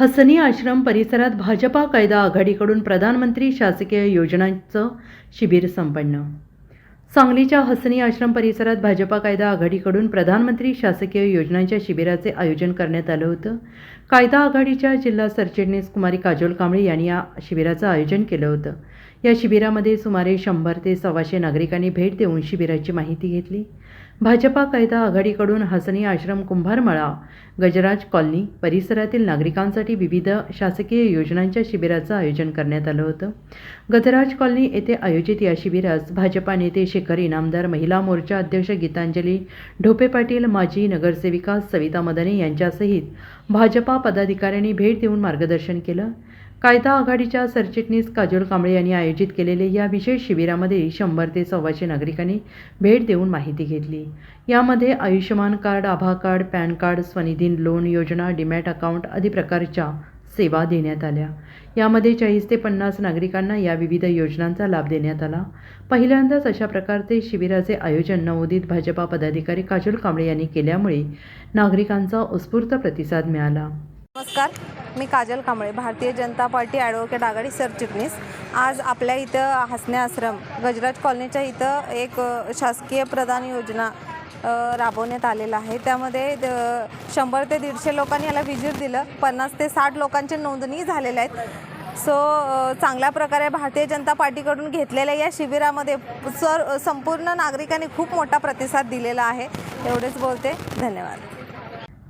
हसनी आश्रम परिसरात भाजपा कायदा आघाडीकडून प्रधानमंत्री शासकीय योजनांचं शिबिर संपन्न. सांगलीच्या हसनी आश्रम परिसरात भाजपा कायदा आघाडीकडून प्रधानमंत्री शासकीय योजनांच्या शिबिराचे आयोजन करण्यात आलं होतं. कायदा आघाडीच्या जिल्हा सरचिटणीस कुमारी काजोल कांबळे यांनी या शिबिराचं आयोजन केलं होतं. या शिबिरामध्ये सुमारे शंभर ते सव्वाशे नागरिकांनी भेट देऊन शिबिराची माहिती घेतली. भाजपा कायदा आघाडीकडून हसनी आश्रम कुंभारमळा गजराज कॉलनी परिसरातील नागरिकांसाठी विविध शासकीय योजनांच्या शिबिराचं आयोजन करण्यात आलं होतं. गजराज कॉलनी येथे आयोजित या शिबिरास भाजपा नेते शेखर इनामदार महिला मोर्चा अध्यक्ष गीतांजली ढोपे पाटील माजी नगरसेविका सविता मदने यांच्यासहित भाजपा पदाधिकाऱ्यांनी भेट देऊन मार्गदर्शन केलं. कायदा आघाडीच्या सरचिटणीस काजोल कांबळे यांनी आयोजित केलेले या विशेष शिबिरामध्ये शंभर ते सव्वाशे नागरिकांनी भेट देऊन माहिती घेतली. यामध्ये आयुष्यमान कार्ड आभा card PAN card Svanidhi loan योजना डीमॅट अकाउंट आदी प्रकारच्या सेवा देण्यात आल्या. यामध्ये चाळीस ते पन्नास नागरिकांना या विविध योजनांचा लाभ देण्यात आला. पहिल्यांदाच अशा प्रकारचे शिबिराचे आयोजन नवोदित भाजपा पदाधिकारी काजोल कांबळे यांनी केल्यामुळे नागरिकांचा उत्स्फूर्त प्रतिसाद मिळाला. नमस्कार मी काजल कांबळे भारतीय जनता पार्टी ॲडव्होकेट आघाडी सरचिटणीस आज आपल्या इथं हसणे आश्रम गजराज कॉलनीच्या इथं एक शासकीय प्रदान योजना राबवण्यात आलेला आहे. त्यामध्ये द- शंभर ते दीडशे लोकांनी याला विजिट दिलं. पन्नास ते साठ लोकांची नोंदणी झालेल्या आहेत. सो चांगल्या प्रकारे भारतीय जनता पार्टीकडून घेतलेल्या या शिबिरामध्ये सर संपूर्ण नागरिकांनी खूप मोठा प्रतिसाद दिलेला आहे. एवढेच बोलते. धन्यवाद.